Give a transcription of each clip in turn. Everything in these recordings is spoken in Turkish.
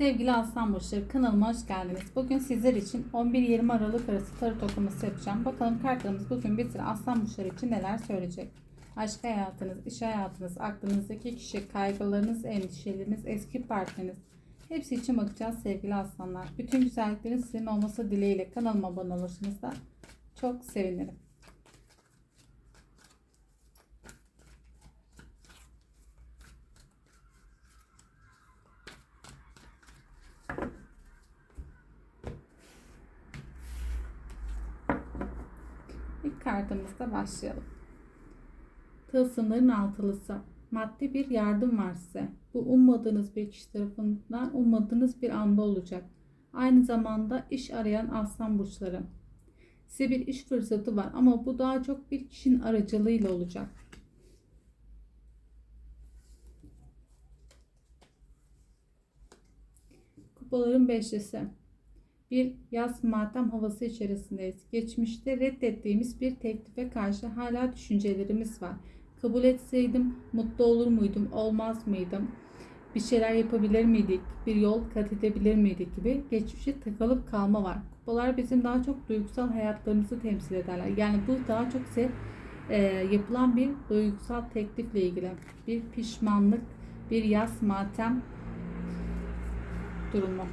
Sevgili Aslan Burçları kanalıma hoş geldiniz. Bugün sizler için 11-20 Aralık arası tarot okuması yapacağım. Bakalım kartlarımız bugün bir Aslan Burçları için neler söyleyecek. Aşk hayatınız, iş hayatınız, aklınızdaki kişi, kaygılarınız, endişeleriniz, eski partneriniz. Hepsi için bakacağız sevgili aslanlar. Bütün güzelliklerin sizin olması dileğiyle kanalıma abone olursanız da çok sevinirim. Kartımızda başlayalım. Tılsımların altılısı. Maddi bir yardım var size. Bu ummadığınız bir kişi tarafından ummadığınız bir anda olacak. Aynı zamanda iş arayan aslan burçları. Size bir iş fırsatı var ama bu daha çok bir kişinin aracılığıyla olacak. Kupaların beşlisi. Bir yaz matem havası içerisindeyiz. Geçmişte reddettiğimiz bir teklife karşı hala düşüncelerimiz var. Kabul etseydim mutlu olur muydum, olmaz mıydım? Bir şeyler yapabilir miydik? Bir yol kat edebilir miydik gibi geçmişe takılıp kalma var. Kupalar bizim daha çok duygusal hayatlarımızı temsil ederler. Yani bu daha çok ise e, yapılan bir duygusal teklifle ilgili. Bir pişmanlık, bir yaz matem durumu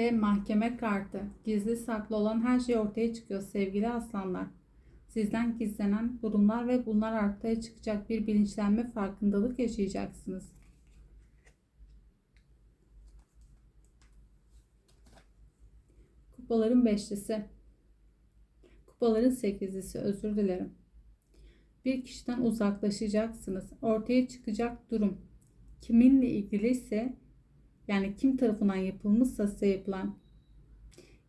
ve mahkeme kartı. Gizli saklı olan her şey ortaya çıkıyor sevgili aslanlar. Sizden gizlenen durumlar ve bunlar ortaya çıkacak bir bilinçlenme farkındalık yaşayacaksınız. Kupaların beşlisi. Kupaların sekizlisi özür dilerim. Bir kişiden uzaklaşacaksınız. Ortaya çıkacak durum. Kiminle ilgili ise yani kim tarafından yapılmışsa size yapılan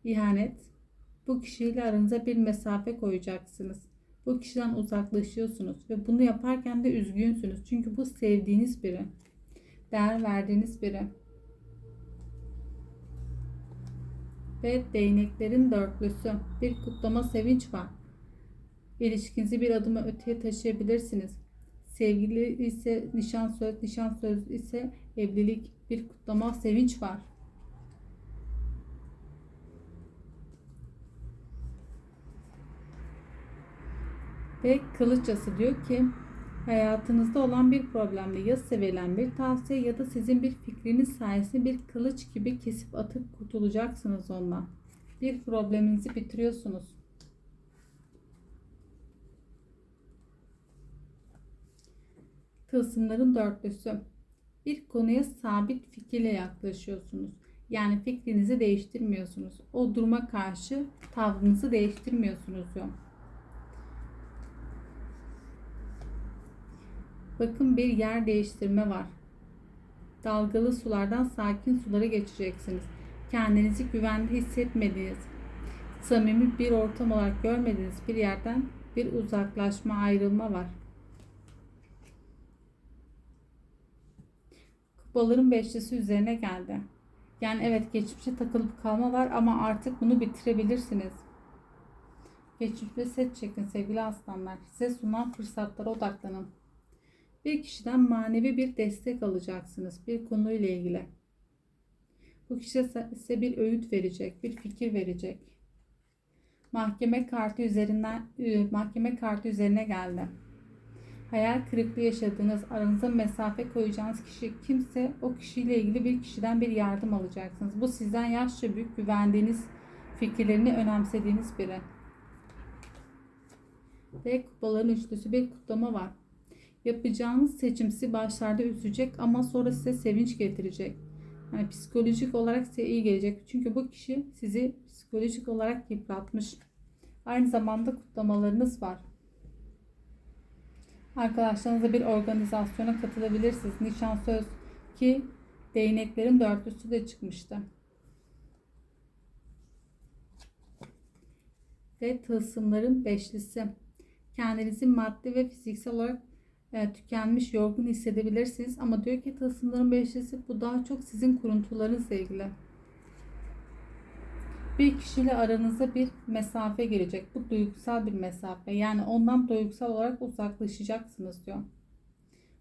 ihanet bu kişiyle aranıza bir mesafe koyacaksınız. Bu kişiden uzaklaşıyorsunuz ve bunu yaparken de üzgünsünüz. Çünkü bu sevdiğiniz biri. Değer verdiğiniz biri. Ve değneklerin dörtlüsü. Bir kutlama sevinç var. İlişkinizi bir adıma öteye taşıyabilirsiniz. Sevgili ise nişan söz, nişan söz ise evlilik, bir kutlama, sevinç var. Ve kılıççası diyor ki hayatınızda olan bir problemde ya size verilen bir tavsiye ya da sizin bir fikriniz sayesinde bir kılıç gibi kesip atıp kurtulacaksınız ondan. Bir probleminizi bitiriyorsunuz. Tılsımların dörtlüsü. Bir konuya sabit fikirle yaklaşıyorsunuz. Yani fikrinizi değiştirmiyorsunuz. O duruma karşı tavrınızı değiştirmiyorsunuz diyor. Bakın bir yer değiştirme var. Dalgalı sulardan sakin sulara geçeceksiniz. Kendinizi güvende hissetmediğiniz, samimi bir ortam olarak görmediğiniz bir yerden bir uzaklaşma, ayrılma var. Kupaların beşlisi üzerine geldi. Yani evet geçmişe takılıp kalma var ama artık bunu bitirebilirsiniz. Geçmişte set çekin sevgili aslanlar. Size sunan fırsatlara odaklanın. Bir kişiden manevi bir destek alacaksınız bir konuyla ilgili. Bu kişi size bir öğüt verecek, bir fikir verecek. Mahkeme kartı üzerinden ıı, mahkeme kartı üzerine geldi. Hayal kırıklığı yaşadığınız, aranıza mesafe koyacağınız kişi kimse o kişiyle ilgili bir kişiden bir yardım alacaksınız. Bu sizden yaşça büyük, güvendiğiniz, fikirlerini önemsediğiniz biri. Ve kupaların üçlüsü bir kutlama var. Yapacağınız seçim sizi başlarda üzecek ama sonra size sevinç getirecek. Yani psikolojik olarak size iyi gelecek. Çünkü bu kişi sizi psikolojik olarak yıpratmış. Aynı zamanda kutlamalarınız var. Arkadaşlarınızla bir organizasyona katılabilirsiniz. Nişan söz ki değneklerin dörtlüsü de çıkmıştı. Ve tılsımların beşlisi. Kendinizi maddi ve fiziksel olarak e, tükenmiş, yorgun hissedebilirsiniz. Ama diyor ki tılsımların beşlisi bu daha çok sizin kuruntularınızla ilgili bir kişiyle aranıza bir mesafe gelecek. Bu duygusal bir mesafe. Yani ondan duygusal olarak uzaklaşacaksınız diyor.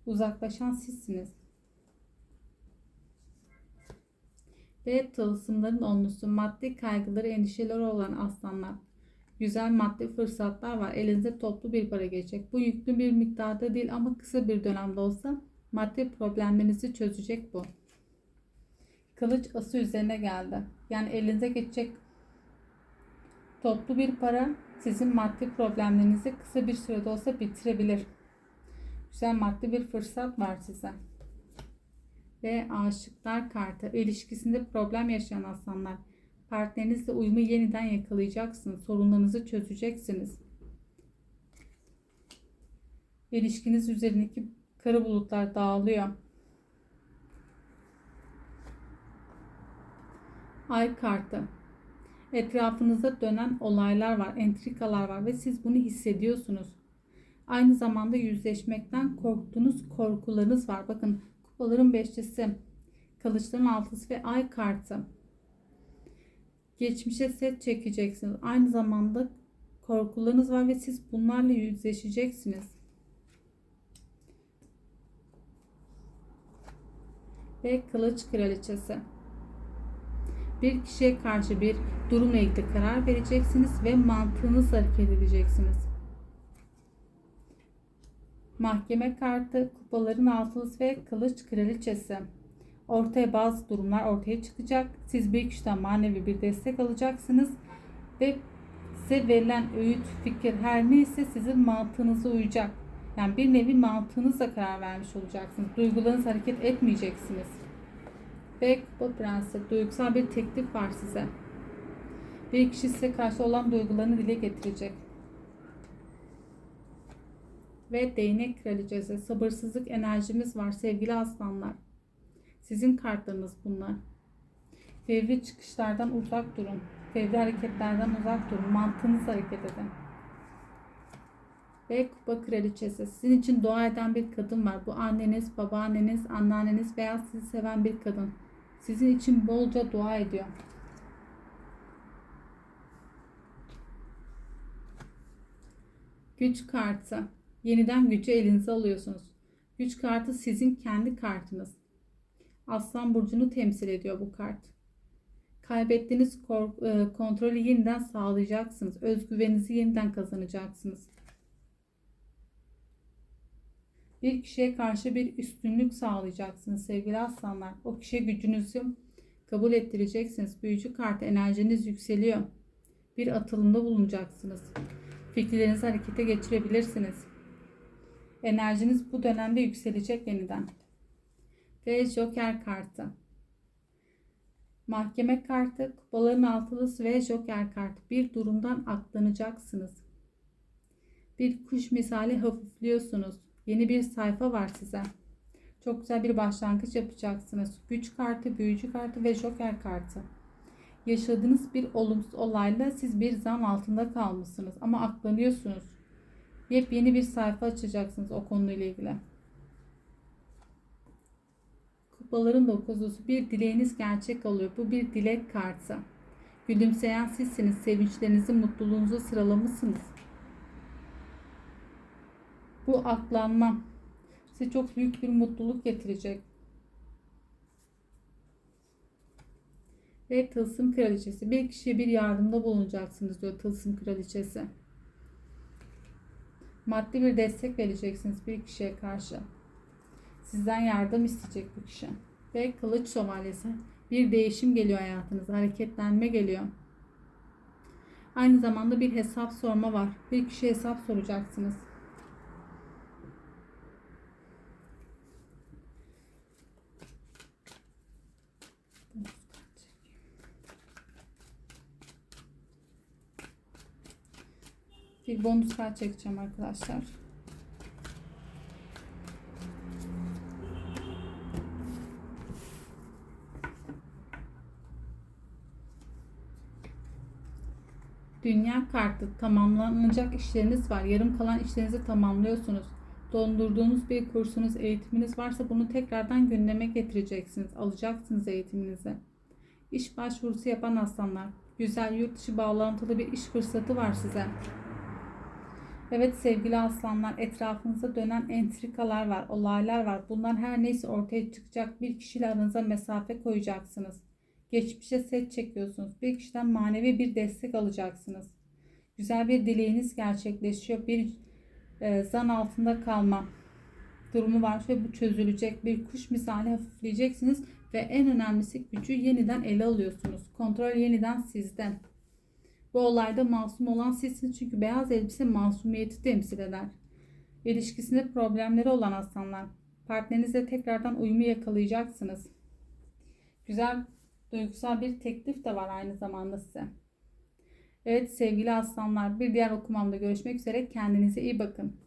Uzaklaşan sizsiniz. Ve tılsımların onlusu maddi kaygıları, endişeleri olan aslanlar. Güzel maddi fırsatlar var. Elinize toplu bir para gelecek. Bu yüklü bir miktarda değil ama kısa bir dönemde olsa maddi problemlerinizi çözecek bu. Kılıç ası üzerine geldi. Yani elinize geçecek toplu bir para sizin maddi problemlerinizi kısa bir sürede olsa bitirebilir. Güzel maddi bir fırsat var size. Ve aşıklar kartı. İlişkisinde problem yaşayan aslanlar. Partnerinizle uyumu yeniden yakalayacaksınız. Sorunlarınızı çözeceksiniz. İlişkiniz üzerindeki kara bulutlar dağılıyor. Ay kartı. Etrafınızda dönen olaylar var, entrikalar var ve siz bunu hissediyorsunuz. Aynı zamanda yüzleşmekten korktuğunuz korkularınız var. Bakın kupaların beşlisi, kılıçların altısı ve ay kartı. Geçmişe set çekeceksiniz. Aynı zamanda korkularınız var ve siz bunlarla yüzleşeceksiniz. Ve kılıç kraliçesi. Bir kişiye karşı bir durumla ilgili karar vereceksiniz ve mantığınız hareket edeceksiniz. Mahkeme kartı, kupaların altılısı ve kılıç kraliçesi. Ortaya bazı durumlar ortaya çıkacak. Siz bir kişiden manevi bir destek alacaksınız ve size verilen öğüt, fikir her neyse sizin mantığınıza uyacak. Yani bir nevi mantığınızla karar vermiş olacaksınız. Duygularınız hareket etmeyeceksiniz. Ve Kupa Prensi duygusal bir teklif var size. Bir kişi size karşı olan duygularını dile getirecek. Ve değnek kraliçesi sabırsızlık enerjimiz var sevgili aslanlar. Sizin kartlarınız bunlar. Fevri çıkışlardan uzak durun. Fevri hareketlerden uzak durun. Mantığınızla hareket edin. Ve kupa kraliçesi. Sizin için dua eden bir kadın var. Bu anneniz, babaanneniz, anneanneniz veya sizi seven bir kadın. Sizin için bolca dua ediyor. Güç kartı. Yeniden gücü elinize alıyorsunuz. Güç kartı sizin kendi kartınız. Aslan burcunu temsil ediyor bu kart. Kaybettiğiniz e, kontrolü yeniden sağlayacaksınız. Özgüveninizi yeniden kazanacaksınız. Bir kişiye karşı bir üstünlük sağlayacaksınız sevgili aslanlar. O kişiye gücünüzü kabul ettireceksiniz. Büyücü kart enerjiniz yükseliyor. Bir atılımda bulunacaksınız. Fikirlerinizi harekete geçirebilirsiniz. Enerjiniz bu dönemde yükselecek yeniden. Ve Joker kartı. Mahkeme kartı, kupaların altılısı ve Joker kartı. Bir durumdan aklanacaksınız. Bir kuş misali hafifliyorsunuz. Yeni bir sayfa var size. Çok güzel bir başlangıç yapacaksınız. Güç kartı, büyücü kartı ve joker kartı. Yaşadığınız bir olumsuz olayla siz bir zan altında kalmışsınız ama aklanıyorsunuz. Yepyeni bir sayfa açacaksınız o konuyla ilgili. Kupaların dokuzusu bir dileğiniz gerçek oluyor. Bu bir dilek kartı. Gülümseyen sizsiniz. Sevinçlerinizi, mutluluğunuzu sıralamışsınız. Bu aklanma size çok büyük bir mutluluk getirecek. Ve tılsım kraliçesi. Bir kişiye bir yardımda bulunacaksınız diyor tılsım kraliçesi. Maddi bir destek vereceksiniz bir kişiye karşı. Sizden yardım isteyecek bu kişi. Ve kılıç şövalyesi. Bir değişim geliyor hayatınıza. Hareketlenme geliyor. Aynı zamanda bir hesap sorma var. Bir kişiye hesap soracaksınız. Bir bonus kart çekeceğim arkadaşlar. Dünya kartı tamamlanacak işleriniz var. Yarım kalan işlerinizi tamamlıyorsunuz. Dondurduğunuz bir kursunuz, eğitiminiz varsa bunu tekrardan gündeme getireceksiniz. Alacaksınız eğitiminizi. İş başvurusu yapan aslanlar. Güzel yurt dışı bağlantılı bir iş fırsatı var size. Evet sevgili aslanlar etrafınızda dönen entrikalar var, olaylar var. Bunlar her neyse ortaya çıkacak bir kişiyle aranıza mesafe koyacaksınız. Geçmişe set çekiyorsunuz. Bir kişiden manevi bir destek alacaksınız. Güzel bir dileğiniz gerçekleşiyor. Bir e, zan altında kalma durumu var ve bu çözülecek. Bir kuş misali hafifleyeceksiniz ve en önemlisi gücü yeniden ele alıyorsunuz. Kontrol yeniden sizden. Bu olayda masum olan sizsiniz çünkü beyaz elbise masumiyeti temsil eder. İlişkisinde problemleri olan aslanlar. Partnerinizle tekrardan uyumu yakalayacaksınız. Güzel duygusal bir teklif de var aynı zamanda size. Evet sevgili aslanlar bir diğer okumamda görüşmek üzere kendinize iyi bakın.